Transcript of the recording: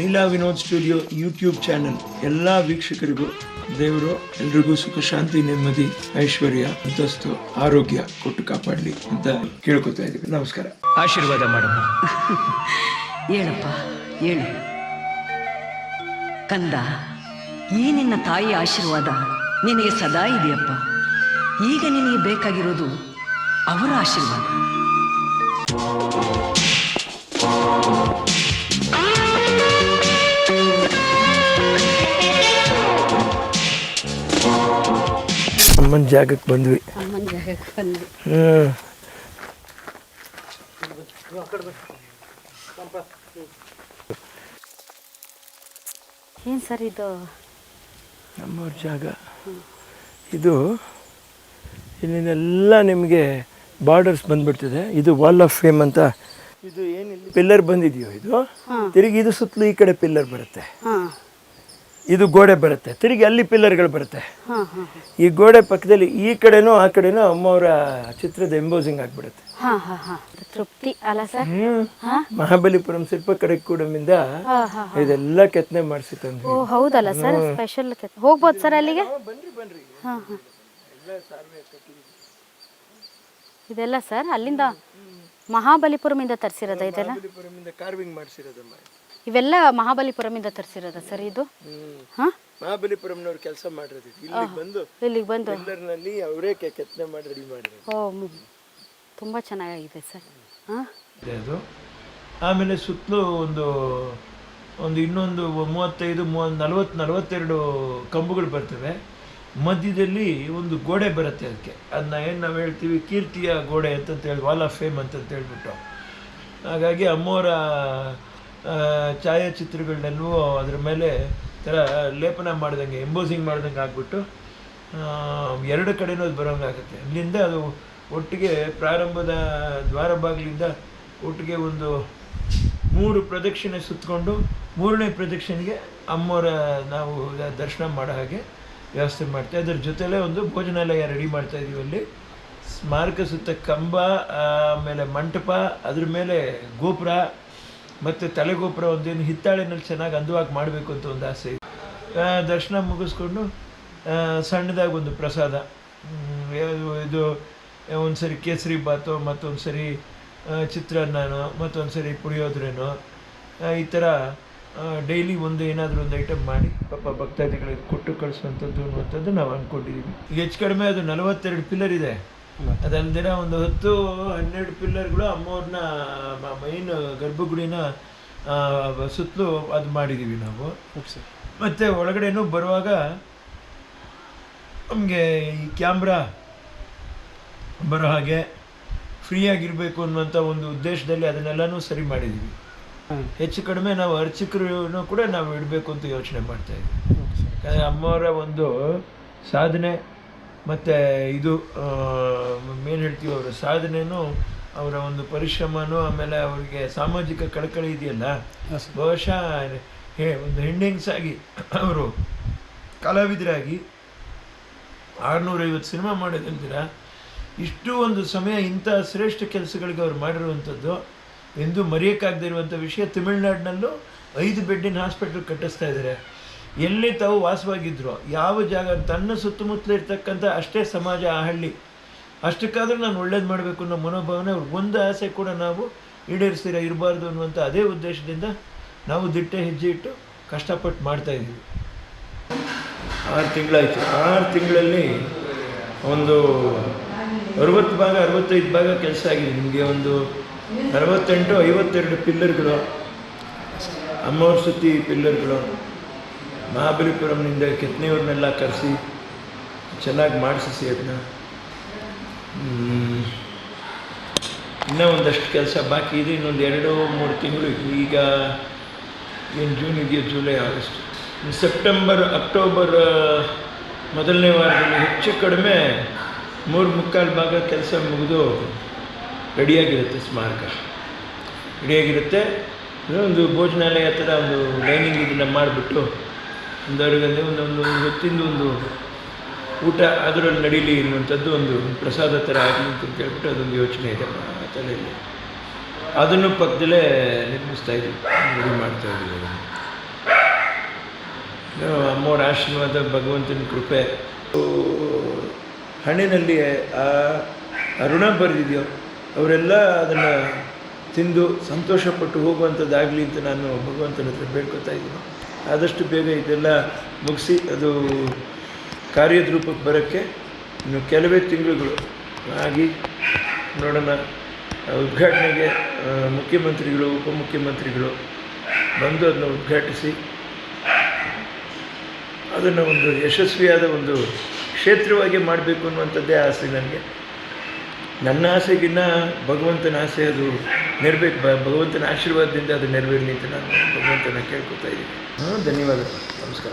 Leela Vinod studio YouTube channel. ಎಲ್ಲ ವೀಕ್ಷಕರಿಗೂ ದೇವರು ಎಲ್ರಿಗೂ ಸುಖ ಶಾಂತಿ ನೆಮ್ಮದಿ ಐಶ್ವರ್ಯ ಅಂತಸ್ತು ಆರೋಗ್ಯ ಕೊಟ್ಟು ಕಾಪಾಡಲಿ ಅಂತ ಕೇಳ್ಕೊತಾ ಇದ್ದೀವಿ. ನಮಸ್ಕಾರ. ಆಶೀರ್ವಾದ ಮಾಡಮ್ಮ. ಹೇಳಪ್ಪ ಹೇಳು. ಕಂದ ಈ ನಿನ್ನ ತಾಯಿ ಆಶೀರ್ವಾದ ನಿನಗೆ ಸದಾ ಇದೆಯಪ್ಪ. ಈಗ ನಿನಗೆ ಬೇಕಾಗಿರೋದು ಅವರ ಆಶೀರ್ವಾದ. ಅಮ್ಮನ ಜಾಗಕ್ಕೆ ಬಂದ್ವಿ. ಅಮ್ಮನ ಜಾಗಕ್ಕೆ ಬಂದ್ವಿ. ಏನು ಸರ್ ಇದು? ನಮ್ಮವ್ರ ಜಾಗ. ಇದು ಇಲ್ಲಿಂದೆಲ್ಲ ನಿಮಗೆ ಬಾರ್ಡರ್ಸ್ ಬಂದ್ಬಿಡ್ತಿದೆ. ಇದು ವಾಲ್ ಆಫ್ ಫೇಮ್ ಅಂತ. ಇದು ಏನಿಲ್ಲ ಪಿಲ್ಲರ್ ಬಂದಿದೆಯೋ ಇದು? ತಿರುಗಿ ಇದು ಸುತ್ತಲೂ ಈ ಕಡೆ ಪಿಲ್ಲರ್ ಬರುತ್ತೆ. ಇದು ಗೋಡೆ ಬರುತ್ತೆ. ತಿರುಗಿ ಅಲ್ಲಿ ಪಿಲ್ಲರ್ಗಳು ಬರುತ್ತೆ. ಈ ಗೋಡೆ ಪಕ್ಕದಲ್ಲಿ ಈ ಕಡೆನೂ ಆ ಕಡೆನೂ ಅಮ್ಮವರ ಚಿತ್ರದ ಎಂಬೋಸಿಂಗ್ ಆಗ್ಬಿಡುತ್ತೆ. ಹಾಂ ಹಾಂ ಹಾಂ. ತೃಪ್ತಿ ಅಲ್ಲ ಸರ್? ಮಹಾಬಲಿಪುರಂ ಕೂಡಮಿಂದ ಕೂಡ ಹಾಂ ಇದೆಲ್ಲ ಕೆತ್ತನೆ ಮಾಡಿಸಿ ತಂದ್ವಿ ಓ ಹೌದಲ್ಲ ಸರ್? ಸ್ಪೆಷಲ್ ಹೋಗ್ಬೋದು ಸರ್ ಅಲ್ಲಿಗೆ? ಬನ್ರಿ ಬನ್ರಿ. ಇದೆಲ್ಲ ಸರ್ ಅಲ್ಲಿಂದ ಮಹಾಬಲಿಪುರಮಿಂದ ತರಿಸಿರೋದ ಇದೆಲ್ಲ? ಕಾರ್ವಿಂಗ್ ಮಾಡಿಸಿರೋದಮ್ಮ ಇವೆಲ್ಲ ಮಹಾಬಲಿಪುರಮಿಂದ ತರಿಸಿರೋದ ಸರ್ ಇದು? ಹಾಂ? ಮಹಾಬಲಿಪುರಂನವ್ರು ಕೆಲಸ ಮಾಡಿರೋದು. ಇಲ್ಲಿ ಬಂದು ಇಲ್ಲಿಗೆ ಬಂದು? ಪಿಲ್ಲರ್ನಲ್ಲಿ ಅವರೇ ಕೆತ್ತನೆ ಮಾಡಿ ರೆಡಿ ಮಾಡಿರೋದು. ಓ ಮ್- ತುಂಬ ಚೆನ್ನಾಗಿದೆ ಸರ್. ಹಾಂ? ಅದು. ಆಮೇಲೆ ಸುತ್ತಲೂ ಒಂದು ಒಂದು ಇನ್ನೊಂದು ಮೂವತ್ತೈದು ಮೂವತ್ತು ನಲವತ್ತು ನಲವತ್ತೆರಡು ಕಂಬಗಳು ಬರ್ತವೆ. ಮಧ್ಯದಲ್ಲಿ ಒಂದು ಗೋಡೆ ಬರುತ್ತೆ ಅದಕ್ಕೆ. ಅದನ್ನ ಏನು ನಾವು ಹೇಳ್ತೀವಿ? ಕೀರ್ತಿಯ ಗೋಡೆ ಅಂತಂತ ಹೇಳಿ ವಾಲ್ ಆಫ್ ಫೇಮ್ ಅಂತಂತ ಹೇಳ್ಬಿಟ್ಟು ಹಾಗಾಗಿ ಅಮ್ಮೋರ ಛಾಯಾಚಿತ್ರಗಳನ್ನೆಲ್ಲವೂ ಅದ್ರ ಮೇಲೆ ಥರ ಲೇಪನ ಮಾಡ್ದಂಗೆ ಎಂಬೋಸಿಂಗ್ ಮಾಡ್ದಂಗೆ ಆಗ್ಬಿಟ್ಟು ಎರಡು ಕಡೆನೂ ಅದು ಬರೋಂಗೆ ಆಗುತ್ತೆ. ಅಲ್ಲಿಂದ ಅದು ಒಟ್ಟಿಗೆ ಪ್ರಾರಂಭದ ದ್ವಾರ ಬಾಗಿಲಿಂದ ಒಟ್ಟಿಗೆ ಒಂದು ಮೂರು ಪ್ರದಕ್ಷಿಣೆ ಸುತ್ತಕೊಂಡು ಮೂರನೇ ಪ್ರದಕ್ಷಿಣೆಗೆ ಅಮ್ಮವರ ನಾವು ದರ್ಶನ ಮಾಡೋ ಹಾಗೆ ವ್ಯವಸ್ಥೆ ಮಾಡ್ತೀವಿ ಅದ್ರ ಜೊತೆಲೇ ಒಂದು ಭೋಜನಾಲಯ ರೆಡಿ ಮಾಡ್ತಾ ಇದೀವಿ ಅಲ್ಲಿ. ಸ್ಮಾರಕ ಸುತ್ತ ಕಂಬ, ಆಮೇಲೆ ಮಂಟಪ, ಅದ್ರ ಮೇಲೆ ಗೋಪುರ ಮತ್ತು ತಲೆಗೋಪುರ ಒಂದೇನು ಹಿತ್ತಾಳೆನಲ್ಲಿ ಚೆನ್ನಾಗಿ ಅಂದವಾಗಿ ಮಾಡಬೇಕು ಅಂತ ಒಂದು ಆಸೆ ದರ್ಶನ ಮುಗಿಸ್ಕೊಂಡು ಸಣ್ಣದಾಗಿ ಒಂದು ಪ್ರಸಾದ. ಇದು ಒಂದು ಸರಿ ಕೇಸರಿ ಬಾತು ಮತ್ತೊಂದು ಸರಿ ಚಿತ್ರಾನ್ನ ಚಿತ್ರಾನ್ನನೋ ಮತ್ತೊಂದು ಸರಿ ಪುಳಿಯೋದ್ರೇನೋ ಈ ಥರ ಡೈಲಿ ಒಂದು ಏನಾದರೂ ಒಂದು ಐಟಮ್ ಮಾಡಿ, ಪಾಪ ಭಕ್ತಾದಿಗಳಿಗೆ ಕೊಟ್ಟು ಕಳಿಸುವಂಥದ್ದು ಅನ್ನುವಂಥದ್ದು ನಾವು ಅಂದ್ಕೊಂಡಿದ್ದೀವಿ ಹೆಚ್ಚು ಕಡಿಮೆ ಅದು ನಲವತ್ತೆರಡು ಪಿಲ್ಲರ್ ಇದೆ. ಅದಲ್ದಿರ ಒಂದು ಹತ್ತು ಹನ್ನೆರಡು ಪಿಲ್ಲರ್ಗಳು ಅಮ್ಮವ್ರನ್ನ ಮೈನ್ ಗರ್ಭಗುಡಿನ ಸುತ್ತಲೂ ಅದು ಮಾಡಿದ್ದೀವಿ ನಾವು. ಮತ್ತು ಒಳಗಡೆನೂ ಬರುವಾಗ ನಮಗೆ ಈ ಕ್ಯಾಮ್ರಾ ಬರೋ ಹಾಗೆ ಫ್ರೀಯಾಗಿರಬೇಕು ಅನ್ನುವಂಥ ಒಂದು ಉದ್ದೇಶದಲ್ಲಿ ಅದನ್ನೆಲ್ಲನೂ ಸರಿ ಮಾಡಿದ್ದೀವಿ ಹೆಚ್ಚು ಕಡಿಮೆ ನಾವು ಅರ್ಚಕರು ಕೂಡ ನಾವು ಇಡಬೇಕು ಅಂತ ಯೋಚನೆ ಮಾಡ್ತಾ ಇದ್ದೀವಿ. ಯಾಕಂದ್ರೆ ಅಮ್ಮವರ ಒಂದು ಸಾಧನೆ ಮತ್ತು ಇದು ಮೇನ್ ಹೇಳ್ತೀವಿ ಅವರ ಸಾಧನೆಯೂ ಅವರ ಒಂದು ಪರಿಶ್ರಮನೂ ಆಮೇಲೆ ಅವರಿಗೆ ಸಾಮಾಜಿಕ ಕಳಕಳಿ ಇದೆಯಲ್ಲ ಬಹುಶಃ ಹೇ ಒಂದು ಹೆಂಡಿಂಗ್ಸ್ ಆಗಿ ಅವರು ಕಲಾವಿದರಾಗಿ ಆರುನೂರೈವತ್ತು ಸಿನಿಮಾ ಮಾಡೋದಂತೀರ ಇಷ್ಟು ಒಂದು ಸಮಯ ಇಂಥ ಶ್ರೇಷ್ಠ ಕೆಲಸಗಳಿಗೆ ಅವ್ರು ಮಾಡಿರುವಂಥದ್ದು ಎಂದು ಮರೆಯೋಕ್ಕಾಗದೇ ಇರುವಂಥ ವಿಷಯ ತಮಿಳ್ನಾಡಿನಲ್ಲೂ ಐದು ಬೆಡ್ಡಿನ ಹಾಸ್ಪಿಟ್ಲ್ ಕಟ್ಟಿಸ್ತಾ ಇದ್ದಾರೆ. ಎಲ್ಲಿ ತಾವು ವಾಸವಾಗಿದ್ರು, ಯಾವ ಜಾಗ, ತನ್ನ ಸುತ್ತಮುತ್ತಲು ಇರ್ತಕ್ಕಂಥ ಅಷ್ಟೇ ಸಮಾಜ, ಆ ಹಳ್ಳಿ. ಅಷ್ಟಕ್ಕಾದರೂ ನಾನು ಒಳ್ಳೇದು ಮಾಡಬೇಕು ಅನ್ನೋ ಮನೋಭಾವನೆ, ಅವ್ರಿಗೆ ಒಂದು ಆಸೆ ಕೂಡ ನಾವು ಈಡೇರಿಸ್ತೀರ, ಇರಬಾರ್ದು ಅನ್ನುವಂಥ ಅದೇ ಉದ್ದೇಶದಿಂದ ನಾವು ದಿಟ್ಟ ಹೆಜ್ಜೆ ಇಟ್ಟು ಕಷ್ಟಪಟ್ಟು ಮಾಡ್ತಾ ಇದ್ದೀವಿ. ಆರು ತಿಂಗಳಾಯಿತು. ಆರು ತಿಂಗಳಲ್ಲಿ ಒಂದು ಅರವತ್ತು ಭಾಗ, ಅರವತ್ತೈದು ಭಾಗ ಕೆಲಸ ಆಗಿದೆ. ನಿಮಗೆ ಒಂದು ಅರವತ್ತೆಂಟು, ಐವತ್ತೆರಡು ಪಿಲ್ಲರ್ಗಳು. ಅಮ್ಮವ್ರ ಸುತ್ತಿ ಪಿಲ್ಲರ್ಗಳು. ಮಹಾಬಲಿಪುರಂನಿಂದ ಕೆತ್ತನೆಯವ್ರನ್ನೆಲ್ಲ ಕರೆಸಿ ಚೆನ್ನಾಗಿ ಮಾಡಿಸಿ ಅದನ್ನ. ಇನ್ನೂ ಒಂದಷ್ಟು ಕೆಲಸ ಬಾಕಿ ಇದೆ, ಇನ್ನೊಂದು ಎರಡು ಮೂರು ತಿಂಗಳು ಈಗ ಏನು ಜೂನ್ ಇದೆಯೋ ಜುಲೈ ಆಗಸ್ಟ್ ಸೆಪ್ಟೆಂಬರ್ ಅಕ್ಟೋಬರ್ ಮೊದಲನೇ ವಾರದಲ್ಲಿ ಹೆಚ್ಚು ಕಡಿಮೆ ಮೂರು ಮುಕ್ಕಾಲು ಭಾಗ ಕೆಲಸ ಮುಗಿದು ರೆಡಿಯಾಗಿರುತ್ತೆ ಸ್ಮಾರಕ. ರೆಡಿಯಾಗಿರುತ್ತೆ. ಒಂದು ಭೋಜನಾಲಯ ಥರ ಒಂದು ಡೈನಿಂಗ್ ಇದನ್ನು ಮಾಡಿಬಿಟ್ಟು ಒಂದು ಅವ್ರಿಗಂದ್ರೆ ಒಂದು ಒಂದು ಒಂದು ಹೊತ್ತಿಂದು ಒಂದು ಊಟ ಅದರಲ್ಲಿ ನಡೀಲಿ ಅನ್ನುವಂಥದ್ದು ಒಂದು ಪ್ರಸಾದ ಥರ ಆಗಲಿ ಅಂತ ಕೇಳ್ಬಿಟ್ಟು ಅದೊಂದು ಯೋಚನೆ ಇದೆ ತಲೆಯಲ್ಲಿ. ಅದನ್ನು ಪಕ್ಕದಲ್ಲೇ ನಿರ್ಮಿಸ್ತಾ ಇದ್ದೀವಿ ರೆಡಿ ಮಾಡ್ತಾ ಇದ್ದೀವಿ ಅದನ್ನು. ಅಮ್ಮೋರ ಆಶೀರ್ವಾದ, ಭಗವಂತನ ಕೃಪೆ. ಹಣ್ಣಿನಲ್ಲಿ ಆ ಆ ಋಣ ಬರೆದಿದೆಯೋ, ಅವರೆಲ್ಲ ಅದನ್ನು ತಿಂದು ಸಂತೋಷಪಟ್ಟು ಹೋಗುವಂಥದ್ದಾಗಲಿ ಅಂತ ನಾನು ಭಗವಂತನ ಹತ್ರ ಬೇಡ್ಕೊತಾ ಇದ್ದೀನಿ. ಆದಷ್ಟು ಬೇಗ ಇದೆಲ್ಲ ಮುಗಿಸಿ ಅದು ಕಾರ್ಯದ ರೂಪಕ್ಕೆ ಬರೋಕ್ಕೆ ಇನ್ನು ಕೆಲವೇ ತಿಂಗಳುಗಳು ಆಗಿ ನೋಡೋಣ. ಉದ್ಘಾಟನೆಗೆ ಮುಖ್ಯಮಂತ್ರಿಗಳು, ಉಪಮುಖ್ಯಮಂತ್ರಿಗಳು ಬಂದು ಅದನ್ನು ಉದ್ಘಾಟಿಸಿ ಅದನ್ನು ಒಂದು ಯಶಸ್ವಿಯಾದ ಒಂದು ಕ್ಷೇತ್ರವಾಗಿ ಮಾಡಬೇಕು ಅನ್ನುವಂಥದ್ದೇ ಆಸೆ ನನಗೆ. ನನ್ನ ಆಸೆಗಿನ್ನ ಭಗವಂತನ ಆಸೆ ಅದು ನೆರವೇರ್ ಭಗವಂತನ ಆಶೀರ್ವಾದದಿಂದ ಅದು ನೆರವೇರಲಿ ಅಂತ ನಾನು ಭಗವಂತನ ಕೇಳ್ಕೊತಾ ಇದ್ದೀನಿ. ಹಾಂ ಧನ್ಯವಾದ ನಮಸ್ಕಾರ.